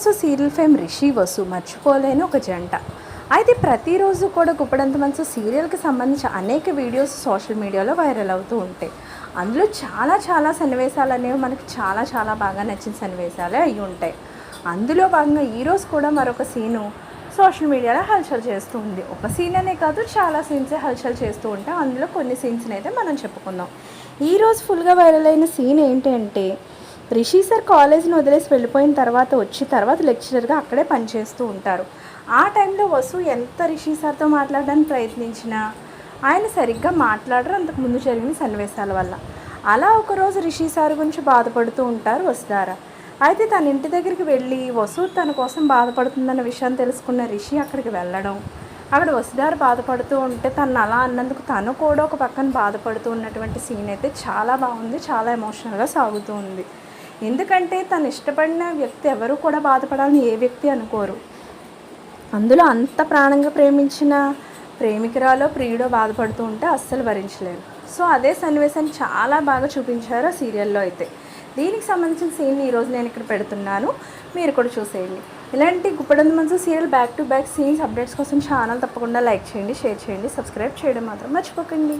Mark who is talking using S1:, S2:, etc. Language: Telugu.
S1: Also serial fame Rishi Vasu మర్చిపోలేని ఒక జంట. అయితే ప్రతిరోజు కూడా గుప్పడంత మనసు సీరియల్కి సంబంధించి అనేక వీడియోస్ సోషల్ మీడియాలో వైరల్ అవుతూ ఉంటాయి. అందులో చాలా చాలా సన్నివేశాలు అనేవి మనకు చాలా చాలా బాగా నచ్చిన సన్నివేశాలే అయి ఉంటాయి. అందులో భాగంగా ఈరోజు కూడా మరొక సీను సోషల్ మీడియాలో హల్చల్ చేస్తూ ఉంది. ఒక సీన్ అనే కాదు చాలా సీన్సే హల్చల్ చేస్తూ ఉంటాయి. అందులో కొన్ని సీన్స్ని అయితే మనం చెప్పుకుందాం. ఈరోజు ఫుల్గా వైరల్ అయిన సీన్ ఏంటంటే రిషి సార్ కాలేజ్ని వదిలేసి వెళ్ళిపోయిన తర్వాత వచ్చి తర్వాత లెక్చరర్గా అక్కడే పనిచేస్తూ ఉంటారు. ఆ టైంలో వసు ఎంత రిషి సార్తో మాట్లాడడానికి ప్రయత్నించినా ఆయన సరిగ్గా మాట్లాడరు అంతకుముందు జరిగిన సన్నివేశాల వల్ల. అలా ఒకరోజు రిషి సార్ గురించి బాధపడుతూ ఉంటారు వసుధార. అయితే తన ఇంటి దగ్గరికి వెళ్ళి వసు తన కోసం బాధపడుతుందన్న విషయం తెలుసుకున్న రిషి అక్కడికి వెళ్ళడం. అక్కడ వసుధార బాధపడుతూ ఉంటే తను అలా అన్నందుకు తను కూడా ఒక పక్కన బాధపడుతూ ఉన్నటువంటి సీన్ అయితే చాలా బాగుంది చాలా ఎమోషనల్గా సాగుతూ ఉంది. ఎందుకంటే తను ఇష్టపడిన వ్యక్తి ఎవరు కూడా బాధపడాలని ఏ వ్యక్తి అనుకోరు. అందులో అంత ప్రాణంగా ప్రేమించిన ప్రేమికురాలో ప్రియుడో బాధపడుతూ ఉంటే అస్సలు భరించలేరు. సో అదే సన్నివేశాన్ని చాలా బాగా చూపించారు ఆ సీరియల్లో అయితే. దీనికి సంబంధించిన సీన్ ఈరోజు నేను ఇక్కడ పెడుతున్నాను. మీరు కూడా చూసేయండి. ఇలాంటి Guppedantha Manasu serial back to back scenes updates కోసం ఛానల్ తప్పకుండా లైక్ చేయండి షేర్ చేయండి సబ్స్క్రైబ్ చేయడం మాత్రం మర్చిపోకండి.